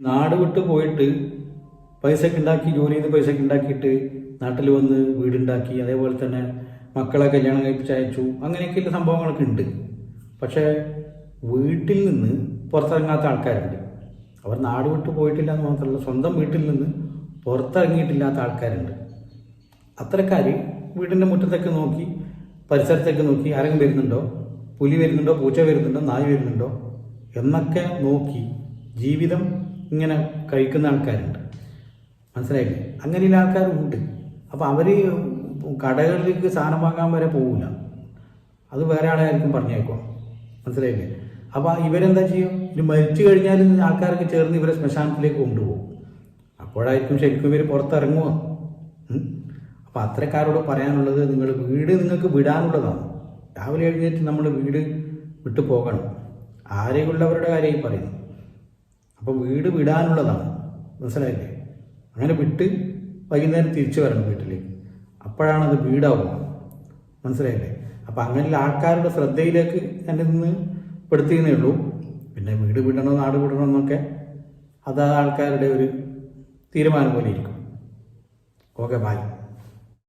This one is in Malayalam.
നാട് വിട്ട് പോയിട്ട് പൈസക്ക് ഉണ്ടാക്കി ജോലി ചെയ്ത് പൈസക്ക് ഉണ്ടാക്കിയിട്ട് നാട്ടിൽ വന്ന് വീടുണ്ടാക്കി അതേപോലെ തന്നെ മക്കളെ കല്യാണം കഴിപ്പിച്ച് അയച്ചു അങ്ങനെയൊക്കെയുള്ള സംഭവങ്ങളൊക്കെ ഉണ്ട്. പക്ഷേ വീട്ടിൽ നിന്ന് പുറത്തിറങ്ങാത്ത ആൾക്കാരുണ്ട്. അവർ നാട് വിട്ട് പോയിട്ടില്ല എന്ന് മാത്രമല്ല സ്വന്തം വീട്ടിൽ നിന്ന് പുറത്തിറങ്ങിയിട്ടില്ലാത്ത ആൾക്കാരുണ്ട്. അത്തരക്കാർ വീടിന്റെ മുറ്റത്തൊക്കെ നോക്കി പരിസരത്തൊക്കെ നോക്കി ആരെങ്കിലും വരുന്നുണ്ടോ? പുലി വരുന്നുണ്ടോ? പൂച്ച വരുന്നുണ്ടോ? നായ് വരുന്നുണ്ടോ? എന്നൊക്കെ നോക്കി ജീവിതം ഇങ്ങനെ കഴിക്കുന്ന ആൾക്കാരുണ്ട്. മനസ്സിലായില്ലേ? അങ്ങനെയുള്ള ആൾക്കാരുണ്ട്. അപ്പോൾ അവർ കടകളിലേക്ക് സാധനം വാങ്ങാൻ വരെ പോകില്ല അത് വേറെ ആളായിരിക്കും പറഞ്ഞേക്കോ മനസ്സിലായില്ലേ? അപ്പോൾ ഇവരെന്താ ചെയ്യും? ഇത് മരിച്ചു കഴിഞ്ഞാൽ ആൾക്കാരൊക്കെ ചേർന്ന് ഇവരെ ശ്മശാനത്തിലേക്ക് കൊണ്ടുപോകും. അപ്പോഴായിരിക്കും ശരിക്കും ഇവർ പുറത്തിറങ്ങുക അപ്പോൾ അത്തരക്കാരോട് പറയാനുള്ളത് നിങ്ങൾ വീട് നിങ്ങൾക്ക് വിടാനുള്ളതാണ്. രാവിലെ എഴുന്നേറ്റ് നമ്മൾ വീട് വിട്ടു പോകണം. ആരെയുള്ളവരുടെ കാര്യമായി പറയുന്നു. അപ്പോൾ വീട് വിടാനുള്ളതാണ്. മനസ്സിലായില്ലേ? അങ്ങനെ വിട്ട് വൈകുന്നേരം തിരിച്ചു വരണം വീട്ടിലേക്ക്. അപ്പോഴാണത് വീടാവുക. മനസ്സിലായില്ലേ? അപ്പം അങ്ങനെയുള്ള ആൾക്കാരുടെ ശ്രദ്ധയിലേക്ക് എന്നെ നിന്ന് പെടുത്തിയെന്നേ ഉള്ളൂ. പിന്നെ വീട് വിടണോ നാട് വിടണോ എന്നൊക്കെ അത് ആൾക്കാരുടെ ഒരു തീരുമാനം പോലെ ഇരിക്കും. Okay bye